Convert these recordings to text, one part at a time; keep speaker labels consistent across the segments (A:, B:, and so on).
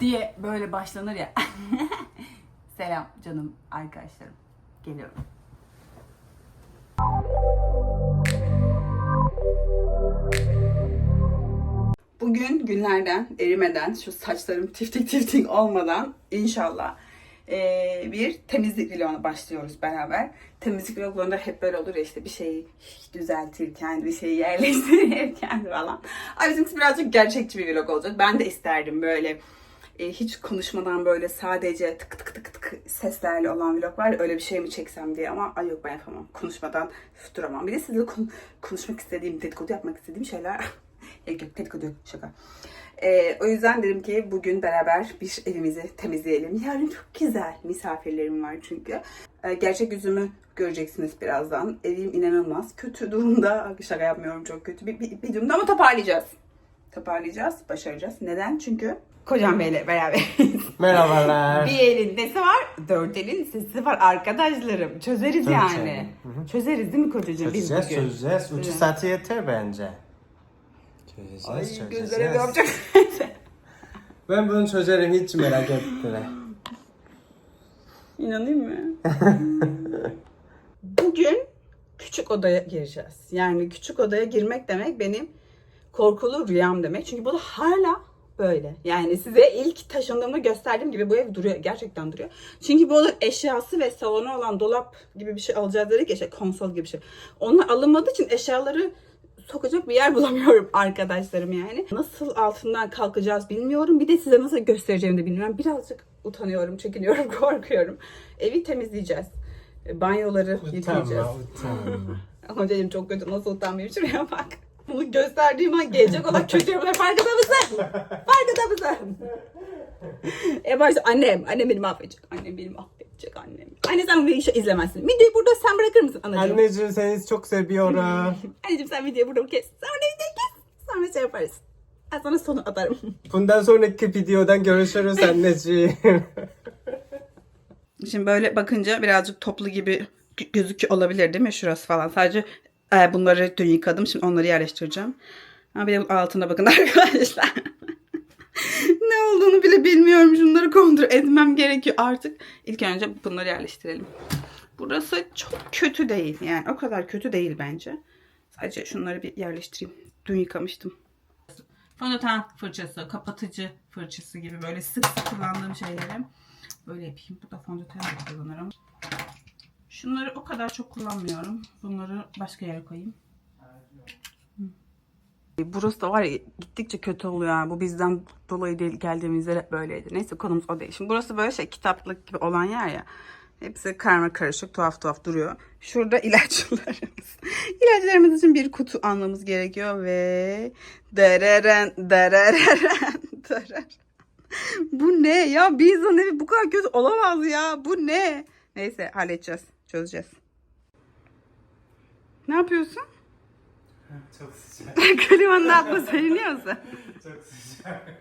A: diye böyle başlanır ya. Selam canım arkadaşlarım. Geliyorum. Bugün günlerden erimeden şu saçlarım tiftik tiftik olmadan inşallah eee, bir temizlik vloguna başlıyoruz beraber. Temizlik vloglarında hep böyle olur ya işte bir şeyi düzeltirken, bir şeyi yerleştirirken falan. Ay bizimkisi birazcık gerçekçi bir vlog olacak. Ben de isterdim böyle e, hiç konuşmadan böyle sadece tık tık tık tık seslerle olan vlog var öyle bir şey mi çeksem diye ama ay yok ben yapamam. Konuşmadan duramam. Bir de sizle kon- konuşmak istediğim, dedikodu yapmak istediğim şeyler yok yok dedikodu yok şaka. E, o yüzden dedim ki bugün beraber bir evimizi temizleyelim. Yarın çok güzel misafirlerim var çünkü. E, gerçek yüzümü göreceksiniz birazdan. Evim inanılmaz kötü durumda. Şaka yapmıyorum çok kötü bir, bir, bir durumda ama toparlayacağız toparlayacağız, başaracağız. Neden? Çünkü Kocam Bey'le beraber.
B: Merhabalar.
A: bir elin nesi var, dört elin sesi var arkadaşlarım. Çözeriz
B: Tabii
A: yani.
B: canım.
A: Çözeriz değil mi kocacığım biz
B: Çözeceğiz,
A: bugün?
B: çözeceğiz.
A: Evet.
B: saati yeter bence. Çözeceğiz,
A: Ay
B: çözeceğiz.
A: gözlere ne yapacak?
B: Ben bunu çözerim hiç merak etme.
A: İnanayım mı? Bugün küçük odaya gireceğiz. Yani küçük odaya girmek demek benim korkulu rüyam demek. Çünkü bu da hala böyle. Yani size ilk taşındığımda gösterdiğim gibi bu ev duruyor. Gerçekten duruyor. Çünkü bu eşyası ve salonu olan dolap gibi bir şey alacağız dedik ya işte konsol gibi bir şey. Onlar alınmadığı için eşyaları sokacak bir yer bulamıyorum arkadaşlarım yani. Nasıl altından kalkacağız bilmiyorum. Bir de size nasıl göstereceğimi de bilmiyorum. Birazcık utanıyorum, çekiniyorum, korkuyorum. Evi temizleyeceğiz. Banyoları yıkayacağız.
B: Utanma, utanma.
A: Hocacığım çok kötü nasıl utanmayayım şuraya bak. Bunu gösterdiğim an gelecek olan çocuğumla farkında mısın? Farkında mısın? e başta annem, annem beni mahvedecek. Annem beni mahvedecek annem. Anne sen bu videoyu izlemezsin. Videoyu burada sen bırakır mısın anacığım?
B: Anneciğim seni çok seviyorum.
A: Anneciğim sen videoyu burada kes. Sonra videoyu kes. Sonra şey yaparız. Ben sana sonu atarım.
B: Bundan sonraki videodan görüşürüz anneciğim.
A: Şimdi böyle bakınca birazcık toplu gibi gö- gözüküyor olabilir değil mi şurası falan. Sadece e, bunları dün yıkadım. Şimdi onları yerleştireceğim. Ha, bir de altına bakın arkadaşlar. ne olduğunu bile bilmiyorum. Şunları kontrol etmem gerekiyor artık. İlk önce bunları yerleştirelim. Burası çok kötü değil. Yani o kadar kötü değil bence. Sadece şunları bir yerleştireyim. Dün yıkamıştım. Fondöten fırçası, kapatıcı fırçası gibi böyle sık sık kullandığım şeyleri böyle yapayım. Bu da fondöten kullanırım. Şunları o kadar çok kullanmıyorum. Bunları başka yere koyayım. Burası da var ya gittikçe kötü oluyor. Bu bizden dolayı değil geldiğimizde hep böyleydi. Neyse konumuz o değil. Şimdi burası böyle şey kitaplık gibi olan yer ya. Hepsi karma karışık tuhaf tuhaf duruyor. Şurada ilaçlarımız. İlaçlarımız için bir kutu almamız gerekiyor ve dereren dereren dereren. Bu ne ya? Bir insan evi bu kadar kötü olamaz ya. Bu ne? Neyse halledeceğiz. Çözeceğiz. Ne yapıyorsun?
B: çok sıcak.
A: Klimanın altında seriniyor musun?
B: Çok sıcak.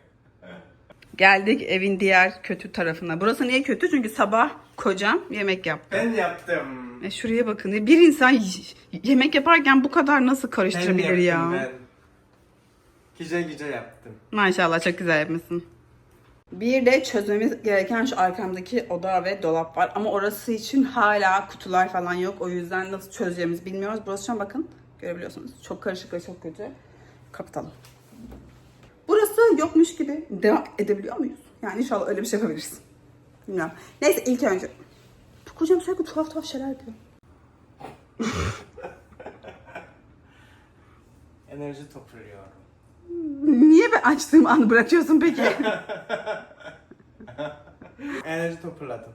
A: Geldik evin diğer kötü tarafına. Burası niye kötü? Çünkü sabah kocam yemek yaptı.
B: Ben yaptım.
A: E şuraya bakın. Bir insan yemek yaparken bu kadar nasıl
B: Ben
A: karıştırabilir
B: yaptım
A: ya?
B: ben. Güzel güzel yaptım.
A: Maşallah çok güzel yapmışsın. Bir de çözmemiz gereken şu arkamdaki oda ve dolap var. Ama orası için hala kutular falan yok. O yüzden nasıl çözeceğimizi bilmiyoruz. Burası şu an bakın görebiliyorsunuz. Çok karışık ve çok kötü. Kapatalım. Burası yokmuş gibi devam edebiliyor muyuz? Yani inşallah öyle bir şey yapabiliriz. Bilmiyorum. Neyse ilk önce. Bu kocam sürekli tuhaf tuhaf şeyler diyor.
B: Enerji topluyorum.
A: Niye ben açtığım anı bırakıyorsun peki?
B: Enerji topladım.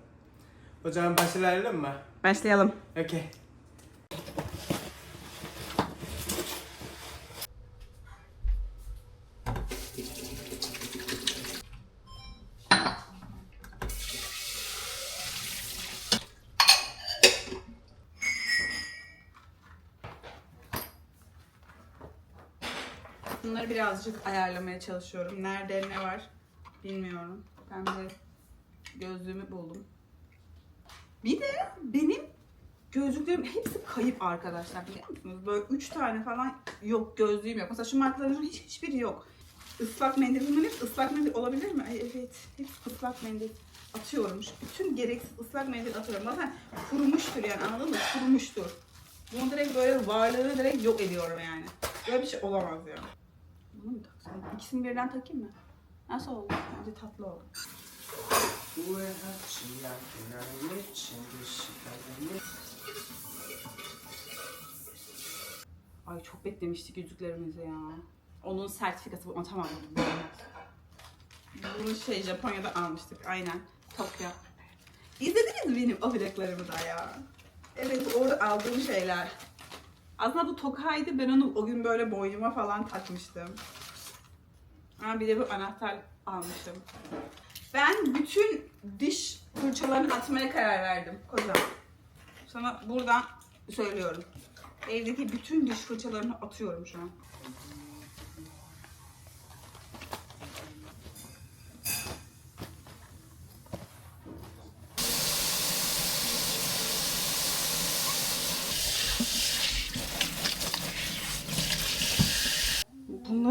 B: O zaman başlayalım mı?
A: Başlayalım.
B: Okey.
A: Bunları birazcık ayarlamaya çalışıyorum. Nerede ne var bilmiyorum. Ben de gözlüğümü buldum. Bir de benim gözlüklerim hepsi kayıp arkadaşlar biliyor musunuz? Böyle üç tane falan yok gözlüğüm yok. Mesela şu markaların hiç, hiçbiri yok. Islak mendil. Bunların hepsi ıslak mendil olabilir mi? Ay evet. Hepsi ıslak mendil. Atıyorum. Şu Bütün gereksiz ıslak mendil atıyorum. Zaten kurumuştur yani anladın mı? Kurumuştur. Bunu direkt böyle varlığını direkt yok ediyorum yani. Böyle bir şey olamaz ya. Bunu mu taksaydım? İkisini birden takayım mı? Nasıl oldu? Bence tatlı oldu. Ay çok beklemiştik yüzüklerimizi ya. Onun sertifikası bu. Tamam. Bunu şey Japonya'da almıştık. Aynen. Tokyo. İzlediniz mi benim o vloglarımı da ya? Evet orada aldığım şeyler. Aslında bu tokaydı. Ben onu o gün böyle boynuma falan takmıştım. Ama bir de bu anahtar almıştım. Ben bütün diş fırçalarını atmaya karar verdim. Kocam. Sana buradan söylüyorum. Evdeki bütün diş fırçalarını atıyorum şu an.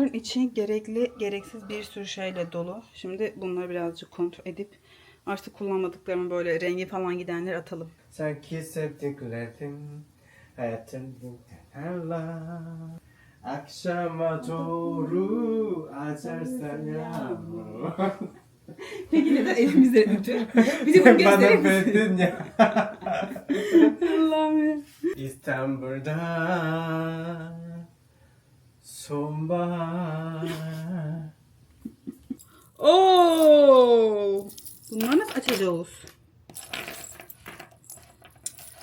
A: Bunların içi gerekli, gereksiz bir sürü şeyle dolu. Şimdi bunları birazcık kontrol edip artık kullanmadıklarımı böyle rengi falan gidenleri atalım.
B: Sanki sevdiklerin hayatın hala Akşama doğru açarsan yağmur
A: Peki neden elimizde? Bir de bunu gösterir misin?
B: verdin ya
A: Allah'ım ya.
B: İstanbul'da sonbahar
A: Oo! Bunları nasıl açacağız?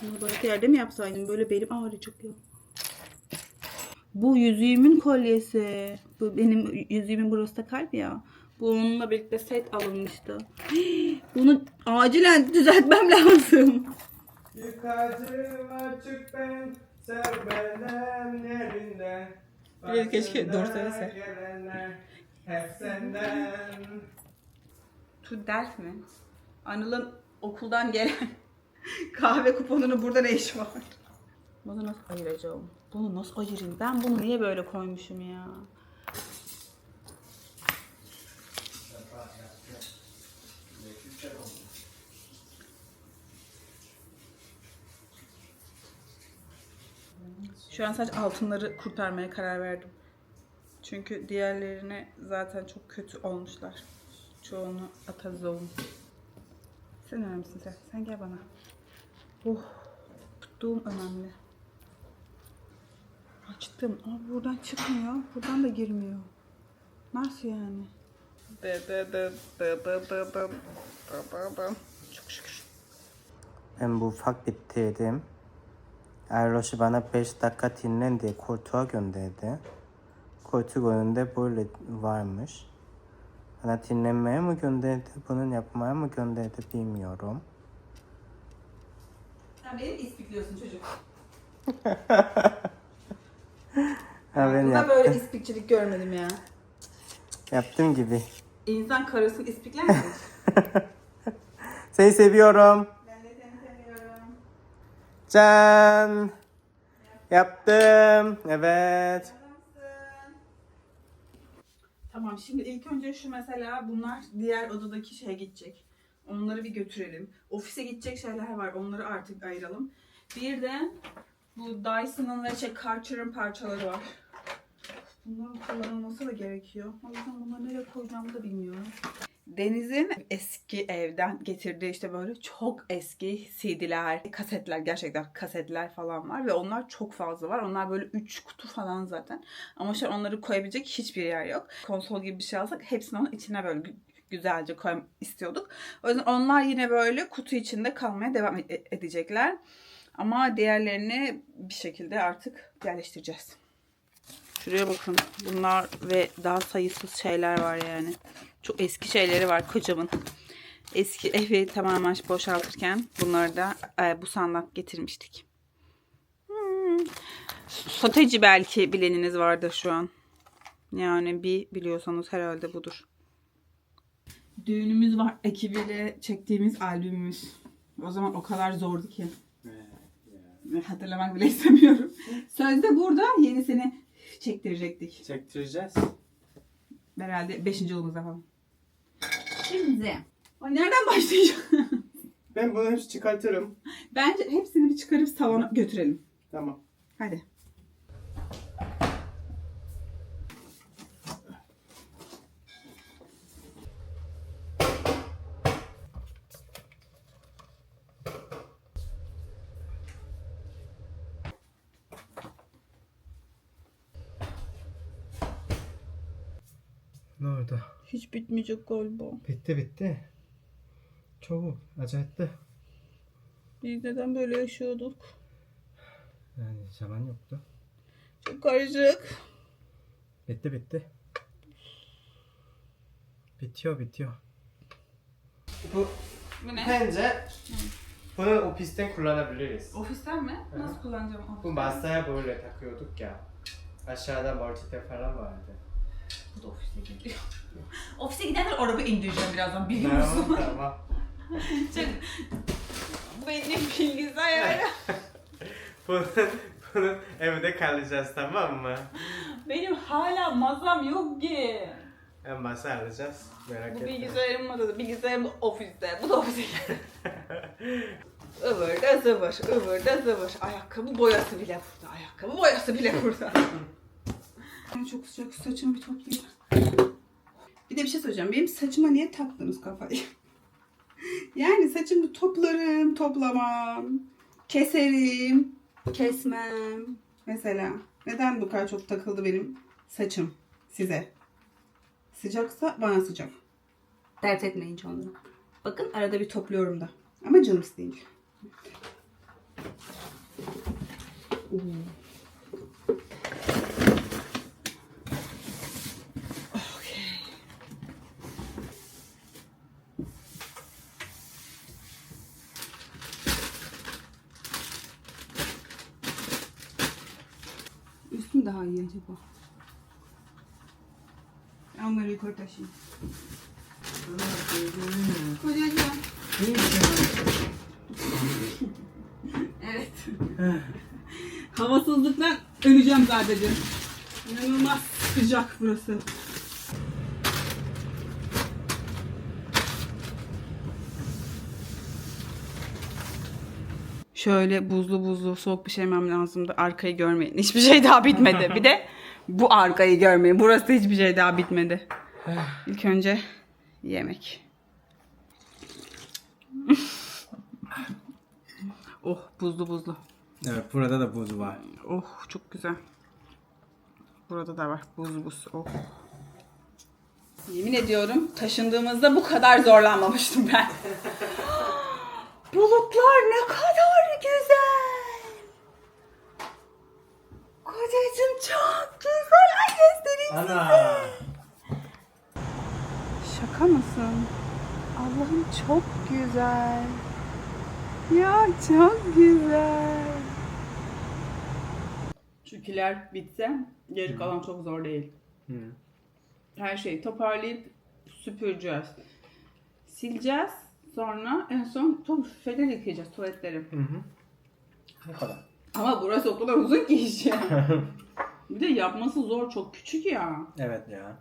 A: Bunu başka yerde mi yapsaydım? Böyle belim ağrıyacak ya. Bu yüzüğümün kolyesi. Bu benim yüzüğümün burası da kalp ya. Bununla birlikte set alınmıştı. Bunu acilen düzeltmem lazım.
B: Yukarıcım açık ben Serbelen yerinden
A: Evet, keşke doğru söylese.
B: Gelenler hep senden
A: Tu ders mi? Anıl'ın okuldan gelen kahve kuponunu burada ne iş var? Bunu nasıl ayıracağım? Bunu nasıl ayırayım? Ben bunu niye böyle koymuşum ya? Şu an sadece altınları kurtarmaya karar verdim. Çünkü diğerlerine zaten çok kötü olmuşlar. Çoğunu atarız oğlum. Sen önemlisin sen. Sen gel bana. Oh. Tuttuğum önemli. Açtım. Ama buradan çıkmıyor. Buradan da girmiyor. Nasıl yani? Dı dı dı dı dı dı dı dı dı dı. Çok şükür.
B: Ben bu ufak bitirdim. Erloş'u bana 5 dakika dinlen diye koltuğa gönderdi. Koltuk önünde böyle varmış. Bana dinlenmeye mi gönderdi, bunun yapmaya mı gönderdi bilmiyorum.
A: Sen beni ispikliyorsun çocuk.
B: Ha, ben
A: Bunda
B: yaptım.
A: böyle ispikçilik görmedim ya.
B: Yaptım gibi.
A: İnsan karısını ispikler mi?
B: Seni seviyorum.
A: ben de seni seviyorum.
B: Can. Yaptım. Evet.
A: Tamam şimdi ilk önce şu mesela bunlar diğer odadaki şeye gidecek. Onları bir götürelim. Ofise gidecek şeyler var. Onları artık ayıralım. Bir de bu Dyson'ın ve şey Karcher'ın parçaları var. Bunların kullanılması da gerekiyor. O yüzden bunları nereye koyacağımı da bilmiyorum. Deniz'in eski evden getirdiği işte böyle çok eski CD'ler, kasetler gerçekten kasetler falan var ve onlar çok fazla var. Onlar böyle 3 kutu falan zaten. Ama şu an onları koyabilecek hiçbir yer yok. Konsol gibi bir şey alsak hepsini onun içine böyle gü- güzelce koymak istiyorduk. O yüzden onlar yine böyle kutu içinde kalmaya devam e- edecekler. Ama diğerlerini bir şekilde artık yerleştireceğiz. Şuraya bakın. Bunlar ve daha sayısız şeyler var yani. Çok eski şeyleri var kocamın. Eski evi tamamen boşaltırken bunları da e, bu sandak getirmiştik. Hmm. Soteci belki bileniniz vardır şu an. Yani bir biliyorsanız herhalde budur. Düğünümüz var ekibiyle çektiğimiz albümümüz. O zaman o kadar zordu ki. Hatırlamak bile istemiyorum. Sözde burada yenisini çektirecektik.
B: Çektireceğiz.
A: Herhalde 5. yılımızda falan. Şimdi. Ay nereden başlayacağım?
B: Ben bunu hepsi çıkartırım.
A: Bence hepsini bir çıkarıp salona götürelim.
B: Tamam.
A: Hadi.
B: Ne oldu?
A: Hiç bitmeyecek galiba.
B: Bitti bitti. Çabuk. Acayip
A: Biz neden böyle yaşıyorduk?
B: Yani zaman yoktu.
A: Çok karışık.
B: Bitti bitti. Bitiyor bitiyor. Bu
A: Bu ne?
B: bence bunu ofisten kullanabiliriz.
A: Ofisten mi? Nasıl kullanacağım ofisten?
B: Bu masaya böyle takıyorduk ya. Aşağıda mortite falan vardı.
A: Bu da ofise gidiyor. Ofise gidenler araba indireceğim birazdan biliyor musun?
B: Tamam.
A: Çok... Benim bilgisayarım.
B: Bunu, bunu evde kalacağız tamam mı?
A: Benim hala masam yok ki.
B: En masa alacağız. Merak
A: Bu
B: etme.
A: bilgisayarım masada. Bilgisayarım ofiste. Bu da gidiyor. Ivır da zıvır, ıvır da zıvır. Ayakkabı boyası bile burada. Ayakkabı boyası bile burada. Çok sıcak saçımı bir toplayayım. Bir de bir şey söyleyeceğim. Benim saçıma niye taktınız kafayı? yani saçımı toplarım, toplamam. Keserim, kesmem. Mesela. Neden bu kadar çok takıldı benim saçım size? Sıcaksa bana sıcak. Dert etmeyin onları. Bakın arada bir topluyorum da. Ama canım değil. Üstüm daha iyi acaba? Ben onları yukarı. Kocacığım. evet. Havasızlıktan öleceğim zaten. İnanılmaz sıcak burası. Şöyle buzlu buzlu soğuk bir şey yemem lazımdı. Arkayı görmeyin. Hiçbir şey daha bitmedi. Bir de bu arkayı görmeyin. Burası hiçbir şey daha bitmedi. İlk önce yemek. oh buzlu buzlu.
B: Evet burada da buz var.
A: Oh çok güzel. Burada da var buz buz. Oh. Yemin ediyorum taşındığımızda bu kadar zorlanmamıştım ben. Bulutlar ne kadar güzel. Kocacığım çok güzel. Ay göstereyim
B: Ana.
A: Şaka mısın? Allah'ım çok güzel. Ya çok güzel. Şu kiler bitse geri kalan çok zor değil.
B: Hı.
A: Her şeyi toparlayıp süpüreceğiz. Sileceğiz. Sonra en son top şeyleri yıkayacağız tuvaletleri.
B: Hı hı. Ne kadar?
A: Ama burası o kadar uzun ki iş ya. Bir de yapması zor. Çok küçük ya.
B: Evet ya.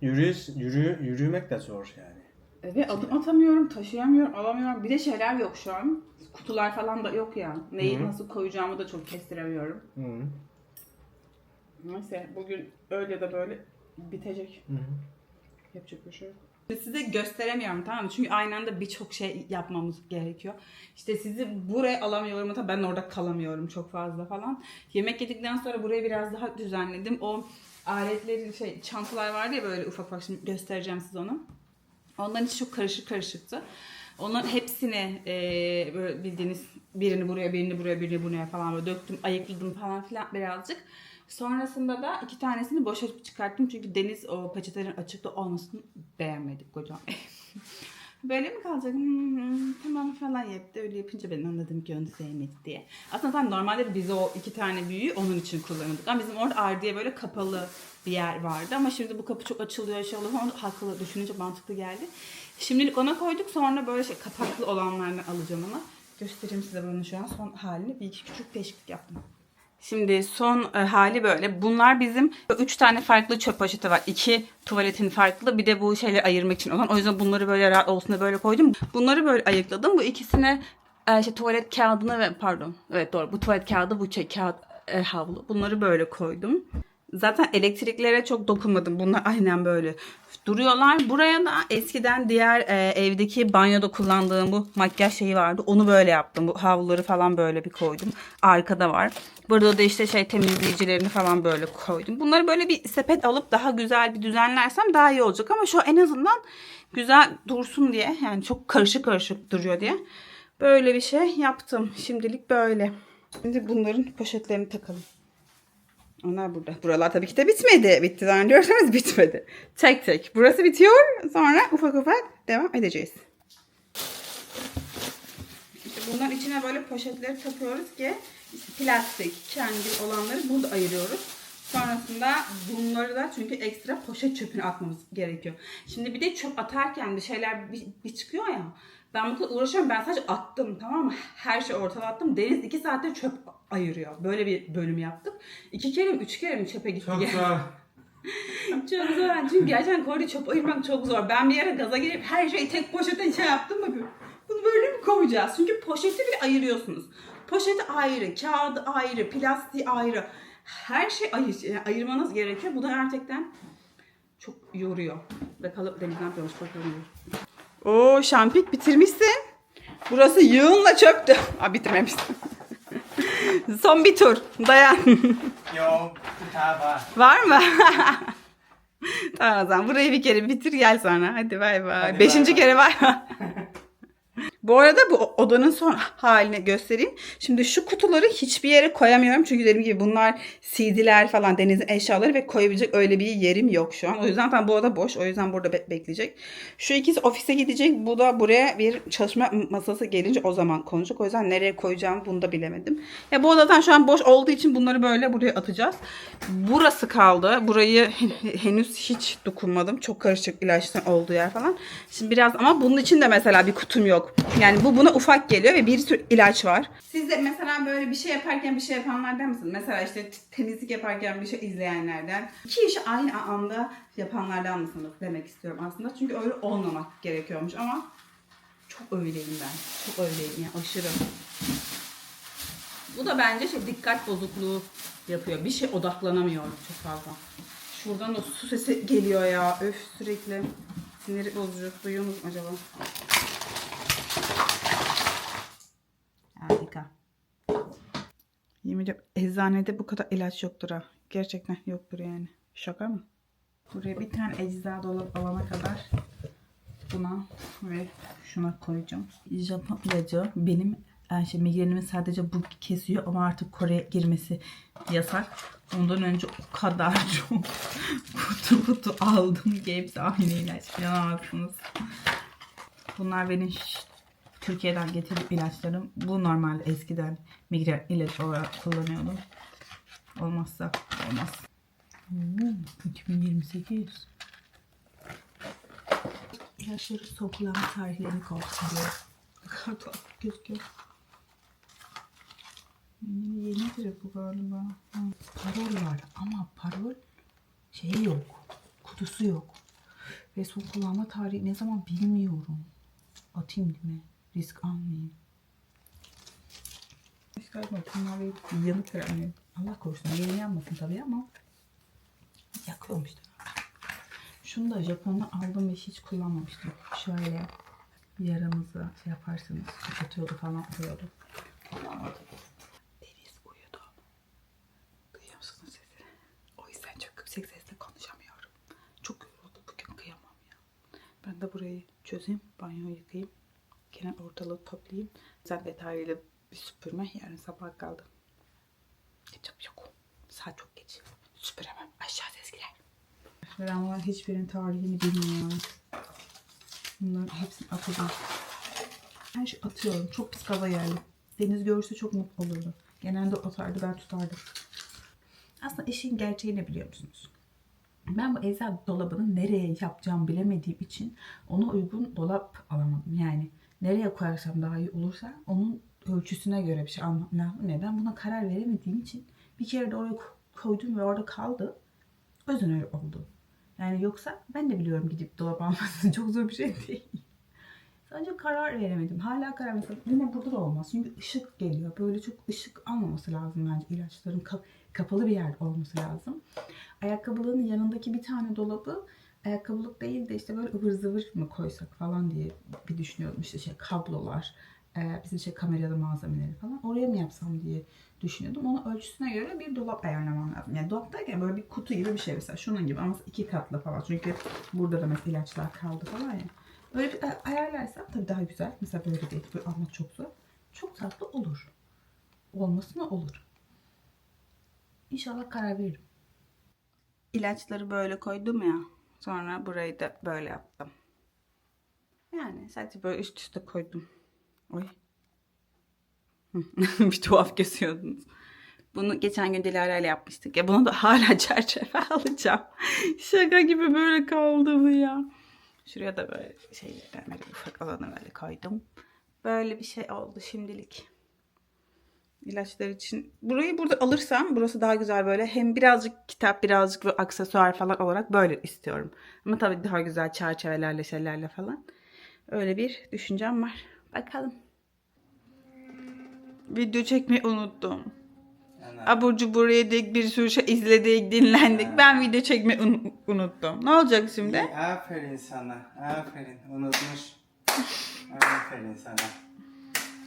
B: Yürüyüş, yürü, yürümek de zor yani.
A: Ve adım atamıyorum, taşıyamıyorum, alamıyorum. Bir de şeyler yok şu an. Kutular falan da yok ya. Neyi
B: Hı.
A: nasıl koyacağımı da çok kestiremiyorum.
B: Hı hı.
A: Neyse bugün öyle de böyle bitecek.
B: Hı hı.
A: Yapacak bir şey yok. Size gösteremiyorum tamam mı? Çünkü aynı anda birçok şey yapmamız gerekiyor. İşte sizi buraya alamıyorum hatta ben orada kalamıyorum çok fazla falan. Yemek yedikten sonra burayı biraz daha düzenledim. O aletlerin şey çantalar vardı ya böyle ufak ufak şimdi göstereceğim size onu. Onların içi çok karışık karışıktı. Onların hepsini e, böyle bildiğiniz birini buraya, birini buraya, birini buraya falan böyle döktüm, ayıkladım falan filan birazcık. Sonrasında da iki tanesini boşa çıkarttım çünkü Deniz o peçetelerin açıkta olmasını beğenmedi kocam. Böyle mi kalacak? Hmm, hmm, tamam falan yaptı. Öyle yapınca ben anladım ki onu sevmedi diye. Aslında tam normalde biz o iki tane büyüğü onun için kullanıyorduk. Ama bizim orada ardiye böyle kapalı bir yer vardı. Ama şimdi bu kapı çok açılıyor. Şey oluyor. Onu haklı düşününce mantıklı geldi. Şimdilik ona koyduk. Sonra böyle şey kapaklı olanlarını alacağım ona. Göstereyim size bunu şu an son halini. Bir iki küçük değişiklik yaptım. Şimdi son e, hali böyle. Bunlar bizim 3 tane farklı çöp poşeti var. 2 tuvaletin farklı bir de bu şeyleri ayırmak için olan. O yüzden bunları böyle rahat olsun diye böyle koydum. Bunları böyle ayıkladım. Bu ikisine e, işte tuvalet kağıdını ve pardon. Evet doğru. Bu tuvalet kağıdı bu şey kağıt e, havlu. Bunları böyle koydum. Zaten elektriklere çok dokunmadım. Bunlar aynen böyle duruyorlar. Buraya da eskiden diğer e, evdeki banyoda kullandığım bu makyaj şeyi vardı. Onu böyle yaptım. Bu havluları falan böyle bir koydum. Arkada var. Burada da işte şey temizleyicilerini falan böyle koydum. Bunları böyle bir sepet alıp daha güzel bir düzenlersem daha iyi olacak. Ama şu en azından güzel dursun diye. Yani çok karışık karışık duruyor diye. Böyle bir şey yaptım. Şimdilik böyle. Şimdi bunların poşetlerini takalım. Onlar burada. Buralar tabii ki de bitmedi. Bitti zannediyorsanız bitmedi. Tek tek. Burası bitiyor. Sonra ufak ufak devam edeceğiz. İşte bunların içine böyle poşetleri takıyoruz ki plastik, kendi olanları burada ayırıyoruz. Sonrasında bunları da çünkü ekstra poşet çöpüne atmamız gerekiyor. Şimdi bir de çöp atarken bir şeyler bir, bir çıkıyor ya. Ben bu kadar uğraşıyorum. Ben sadece attım tamam mı? Her şeyi ortaya attım. Deniz iki saatte çöp ayırıyor. Böyle bir bölüm yaptık. İki kere mi üç kere mi çöpe gitti?
B: Çok zor.
A: çok zor. Çünkü gerçekten Kore'de çöp ayırmak çok zor. Ben bir yere gaza gelip her şeyi tek poşete şey yaptım mı? Bunu böyle mi koyacağız? Çünkü poşeti bile ayırıyorsunuz. Poşeti ayrı, kağıdı ayrı, plastiği ayrı. Her şey ayır, ayırmanız gerekiyor. Bu da gerçekten çok yoruyor. Bakalım Deniz ne yapıyormuş bakalım. Oo şampik bitirmişsin. Burası yığınla çöptü. Aa bitirmemişsin. Son bir tur. Dayan.
B: Yok. Var.
A: Var mı? tamam o zaman burayı bir kere bitir gel sonra. Hadi bay bay.
B: Hadi
A: Beşinci
B: bay bay.
A: kere bay bay. Bu arada bu odanın son halini göstereyim. Şimdi şu kutuları hiçbir yere koyamıyorum. Çünkü dediğim gibi bunlar CD'ler falan denizin eşyaları ve koyabilecek öyle bir yerim yok şu an. O yüzden tam bu oda boş. O yüzden burada be- bekleyecek. Şu ikisi ofise gidecek. Bu da buraya bir çalışma masası gelince o zaman konacak. O yüzden nereye koyacağımı bunu da bilemedim. Ya bu odadan şu an boş olduğu için bunları böyle buraya atacağız. Burası kaldı. Burayı hen- henüz hiç dokunmadım. Çok karışık ilaçların olduğu yer falan. Şimdi biraz ama bunun için de mesela bir kutum yok. Yani bu buna ufak geliyor ve bir sürü ilaç var. Siz de mesela böyle bir şey yaparken bir şey yapanlardan mısınız? Mesela işte temizlik yaparken bir şey izleyenlerden. İki işi aynı anda yapanlardan mısınız demek istiyorum aslında. Çünkü öyle olmamak gerekiyormuş ama çok öyleyim ben. Çok öyleyim yani aşırı. Bu da bence şey dikkat bozukluğu yapıyor. Bir şey odaklanamıyorum çok fazla. Şuradan da su sesi geliyor ya. Öf sürekli. Siniri bozucu. Duyuyor musun acaba? Yemin ediyorum eczanede bu kadar ilaç yoktur ha. Gerçekten yoktur yani. Şaka mı? Buraya bir tane ecza dolap alana kadar buna ve şuna koyacağım. Japon ilacı benim yani şey, migrenimi sadece bu kesiyor ama artık Kore'ye girmesi yasak. Ondan önce o kadar çok kutu kutu aldım ki hepsi aynı ilaç. İnanamazsınız. Bunlar benim Türkiye'den getirdiğim ilaçlarım. Bu normalde eskiden migren ilacı olarak kullanıyordum. Olmazsa olmaz. Hmm, 2028. İlaçları sokulama tarihlerini. Ne kadar tuhaf gözüküyor. Yeni, yenidir bu galiba. Ha, Parol var ama parol şey yok. Kutusu yok. Ve son kullanma tarihi ne zaman bilmiyorum. Atayım değil mi? Risk almayayım. Galiba bunlar bir yanık veren Allah korusun yeni yanmasın tabii ama yakıyormuş da. Şunu da Japon'dan aldım ve hiç kullanmamıştım. Şöyle yaranızı şey yaparsanız kapatıyordu falan oluyordu. Kullanmadım. Uyudu. Duyuyor musunuz? O yüzden çok yüksek sesle konuşamıyorum. Çok yoruldu bugün kıyamam ya. Ben de burayı çözeyim, banyoyu yıkayayım. Gene ortalığı toplayayım. Sen detaylı bir süpürme yarın sabah kaldı. Yapacak yok. Saat çok geç. Süpüremem. Aşağı ses girer. Ben bunların hiçbirinin tarihini bilmiyorum. Bunların hepsini atacağım. Her şey atıyorum. Çok pis kaza geldi. Deniz görürse çok mutlu olurdu. Genelde atardı ben tutardım. Aslında işin gerçeği ne biliyor musunuz? Ben bu eczacı dolabını nereye yapacağımı bilemediğim için ona uygun dolap alamadım. Yani nereye koyarsam daha iyi olursa onun ölçüsüne göre bir şey almam lazım. Neden? Buna karar veremediğim için Bir kere de oraya ko- koydum ve orada kaldı. Yüzden öyle oldu. Yani yoksa ben de biliyorum gidip dolap alması çok zor bir şey değil. Sadece karar veremedim. Hala karar mesela yine burada da olmaz. Çünkü ışık geliyor. Böyle çok ışık almaması lazım bence ilaçların. Ka- kapalı bir yer olması lazım. Ayakkabılığın yanındaki bir tane dolabı ayakkabılık değil de işte böyle ıvır zıvır mı koysak falan diye bir düşünüyordum. İşte şey kablolar, e, bizim şey kameralı malzemeleri falan. Oraya mı yapsam diye düşünüyordum. Onun ölçüsüne göre bir dolap ayarlamam lazım. Yani dolap derken böyle bir kutu gibi bir şey mesela. Şunun gibi ama iki katlı falan. Çünkü burada da mesela ilaçlar kaldı falan ya. Böyle bir ay- ayarlarsam tabii daha güzel. Mesela böyle değil. Böyle almak çok zor. Çok tatlı olur. Olmasına olur. İnşallah karar veririm. İlaçları böyle koydum ya. Sonra burayı da böyle yaptım. Yani sadece böyle üst üste koydum. Oy. bir tuhaf kesiyordunuz. Bunu geçen gün Dilara ile yapmıştık. Ya bunu da hala çerçeve alacağım. Şaka gibi böyle kaldı bu ya. Şuraya da böyle şeylerden böyle ufak alanı böyle koydum. Böyle bir şey oldu şimdilik. İlaçlar için. Burayı burada alırsam burası daha güzel böyle. Hem birazcık kitap birazcık böyle aksesuar falan olarak böyle istiyorum. Ama tabii daha güzel çerçevelerle şeylerle falan. Öyle bir düşüncem var. Bakalım. Video çekmeyi unuttum.
B: Ana.
A: Abur cubur yedik, bir sürü şey izledik, dinlendik. Ben video çekmeyi un- unuttum. Ne olacak şimdi?
B: İyi, aferin sana. Aferin. Unutmuş. aferin sana.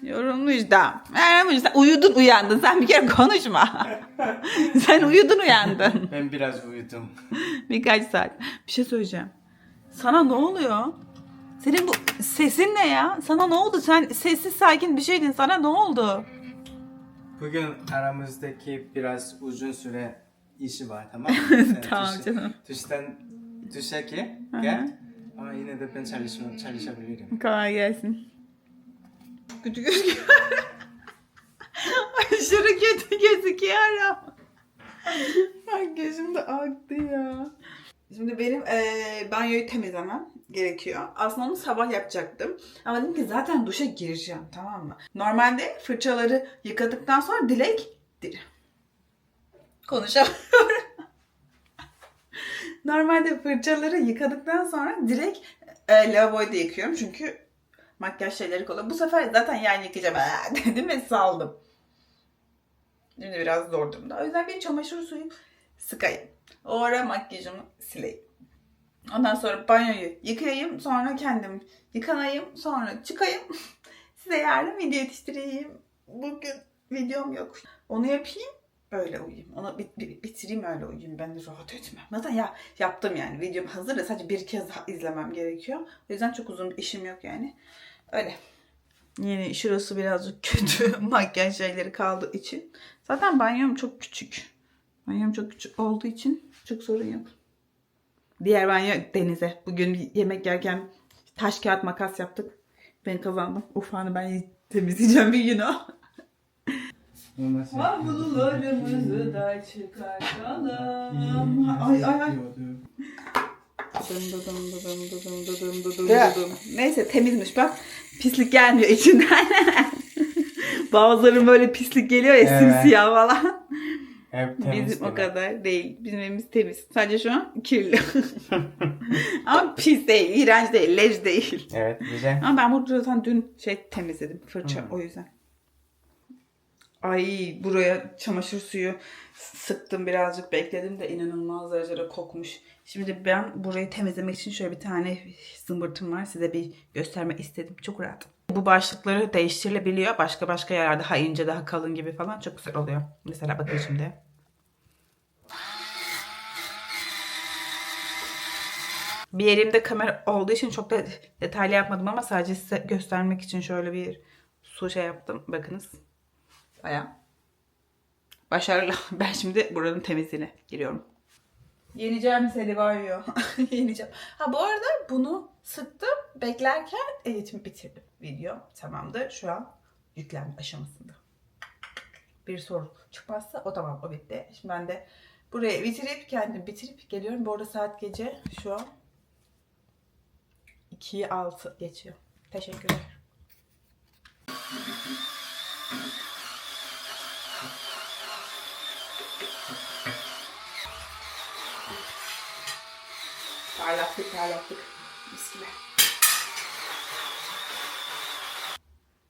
A: Yorulmuş da. Yorulmuş da. Uyudun uyandın. Sen bir kere konuşma. Sen uyudun uyandın.
B: Ben biraz uyudum.
A: Birkaç saat. Bir şey söyleyeceğim. Sana ne oluyor? Senin bu sesin ne ya? Sana ne oldu? Sen sessiz sakin bir şeydin. Sana ne oldu?
B: Bugün aramızdaki biraz uzun süre işi var tamam mı? Sen
A: Tamam
B: duş-
A: canım.
B: Duştan duşa gel. gel. Ama yine de ben çalışma, çalışabilirim.
A: Kolay gelsin. Çok kötü gözüküyor. Aşırı kötü gözüküyorum. Bak gözüm de aktı ya. Şimdi benim eee banyoyu temizlemem gerekiyor. Aslında onu sabah yapacaktım. Ama dedim ki zaten duşa gireceğim tamam mı? Normalde fırçaları yıkadıktan sonra dilek... Dil... Konuşamıyorum. Normalde fırçaları yıkadıktan sonra direkt e, lavaboyu da yıkıyorum. Çünkü makyaj şeyleri kolay. Bu sefer zaten yani yıkayacağım dedim ve saldım. Şimdi biraz zor durumda. O yüzden bir çamaşır suyu sıkayım. O ara makyajımı sileyim. Ondan sonra banyoyu yıkayayım. Sonra kendim yıkanayım. Sonra çıkayım. Size yarın video yetiştireyim. Bugün videom yok. Onu yapayım. Öyle uyuyayım. Onu bit- bit- bitireyim öyle uyuyayım. Ben de rahat etmem. Zaten ya yaptım yani. Videom hazır da sadece bir kez daha izlemem gerekiyor. O yüzden çok uzun bir işim yok yani. Öyle. Yine şurası birazcık kötü. Makyaj şeyleri kaldığı için. Zaten banyom çok küçük. Banyom çok küçük olduğu için çok sorun yok. Diğer banyo denize. Bugün yemek yerken taş kağıt makas yaptık. Ben kazandım. Ufağını ben temizleyeceğim bir gün o. Havlularımızı da çıkartalım. Ay ay ay. Neyse temizmiş bak. Pislik gelmiyor içinden. Bazıların böyle pislik geliyor ya
B: Evet.
A: simsiyah falan.
B: Hep temiz
A: Bizim o kadar değil. Bizim evimiz temiz. Sadece şu an kirli. Ama pis değil, iğrenç değil, leş değil.
B: Evet güzel.
A: Ama ben burada zaten dün şey temizledim fırça
B: Hmm.
A: o yüzden. Ay buraya çamaşır suyu sıktım birazcık bekledim de inanılmaz derecede kokmuş. Şimdi ben burayı temizlemek için şöyle bir tane zımbırtım var. Size bir göstermek istedim. Çok rahat. Bu başlıkları değiştirilebiliyor. Başka başka yerlerde daha ince daha kalın gibi falan çok güzel oluyor. Mesela bakın şimdi. Bir elimde kamera olduğu için çok da detaylı yapmadım ama sadece size göstermek için şöyle bir su şey yaptım. Bakınız. Baya başarılı. Ben şimdi buranın temizliğine giriyorum. Yeneceğim seni banyo. Yeneceğim. Ha bu arada bunu sıktım. Beklerken editimi bitirdim. Video tamamdır. Şu an yüklenme aşamasında. Bir sorun çıkmazsa o tamam o bitti. Şimdi ben de burayı bitirip kendim bitirip geliyorum. Bu arada saat gece şu an 2'yi 6 geçiyor. Teşekkürler. Parlattık parlattık. Mis gibi.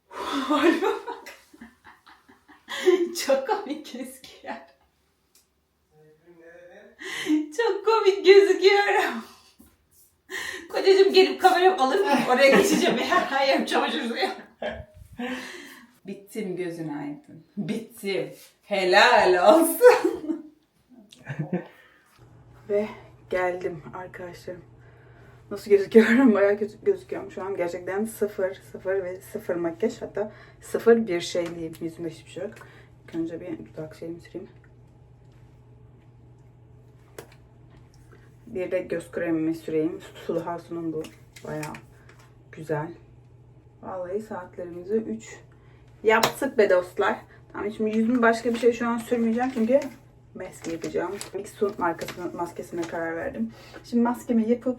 A: Halime bak. Çok komik gözüküyor. Çok komik gözüküyorum. Kocacığım gelip kameramı alır mı? Oraya geçeceğim. Her yerim çamaşır suyu. Bittim gözün aydın. Bittim. Helal olsun. Ve geldim arkadaşlarım. Nasıl gözüküyorum? Bayağı kötü gözüküyorum şu an. Gerçekten sıfır, sıfır ve sıfır makyaj. Hatta sıfır bir şeyliyim. Yüzümde hiçbir şey yok. İlk önce bir dudak şeyimi süreyim. Bir de göz kremimi süreyim. Sulu Hasu'nun bu. Bayağı güzel. Vallahi saatlerimizi 3 yaptık be dostlar. Tamam şimdi yüzümü başka bir şey şu an sürmeyeceğim çünkü maske yapacağım. Sun markasının maskesine karar verdim. Şimdi maskemi yapıp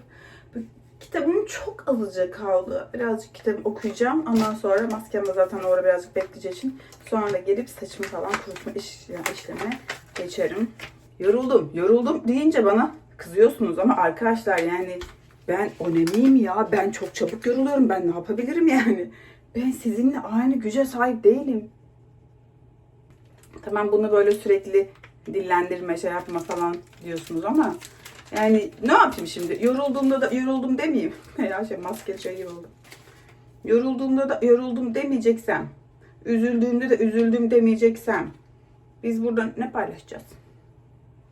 A: kitabım çok azıcık kaldı. Birazcık kitabı okuyacağım. Ondan sonra maskem de zaten orada birazcık bekleyeceği için sonra da gelip saçımı falan kurutma iş, yani işlemine geçerim. Yoruldum. Yoruldum deyince bana kızıyorsunuz ama arkadaşlar yani ben o ne miyim ya? Ben çok çabuk yoruluyorum. Ben ne yapabilirim yani? Ben sizinle aynı güce sahip değilim. Tamam bunu böyle sürekli dillendirme, şey yapma falan diyorsunuz ama yani ne yapayım şimdi? Yorulduğumda da yoruldum demeyeyim. ya şey maske şey gibi oldu. Yorulduğumda da yoruldum demeyeceksem, üzüldüğümde de üzüldüm demeyeceksem biz burada ne paylaşacağız?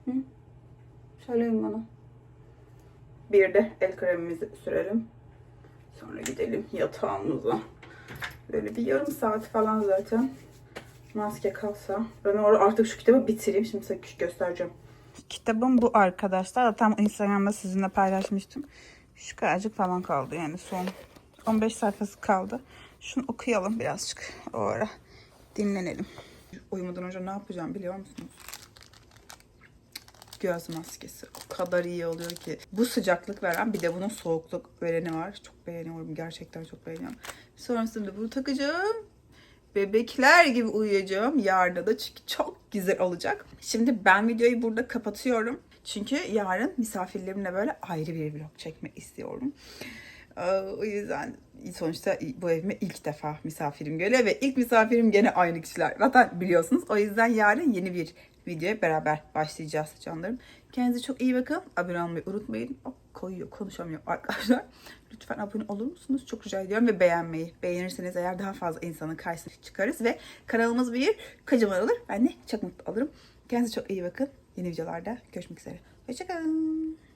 A: Hı? Söyleyin bana. Bir de el kremimizi sürelim. Sonra gidelim yatağımıza. Böyle bir yarım saat falan zaten maske kalsa. Ben artık şu kitabı bitireyim. Şimdi size göstereceğim. Kitabım bu arkadaşlar. Tam Instagram'da sizinle paylaşmıştım. Şu kadarcık falan kaldı yani son 15 sayfası kaldı. Şunu okuyalım birazcık o ara. Dinlenelim. Uyumadan önce ne yapacağım biliyor musunuz? göz maskesi o kadar iyi oluyor ki. Bu sıcaklık veren bir de bunun soğukluk vereni var. Çok beğeniyorum. Gerçekten çok beğeniyorum. Sonrasında bunu takacağım. Bebekler gibi uyuyacağım. Yarın da çünkü çok güzel olacak. Şimdi ben videoyu burada kapatıyorum. Çünkü yarın misafirlerimle böyle ayrı bir vlog çekmek istiyorum. Ee, O yüzden sonuçta bu evime ilk defa misafirim geliyor ve ilk misafirim gene aynı kişiler. Zaten biliyorsunuz. O yüzden yarın yeni bir videoya beraber başlayacağız canlarım. Kendinize çok iyi bakın. Abone olmayı unutmayın. Oh, koyuyor, konuşamıyor arkadaşlar. Lütfen abone olur musunuz? Çok rica ediyorum ve beğenmeyi. Beğenirseniz eğer daha fazla insanın karşısına çıkarız ve kanalımız bir kocaman olur. Ben de çok mutlu olurum. Kendinize çok iyi bakın. Yeni videolarda görüşmek üzere. Hoşçakalın.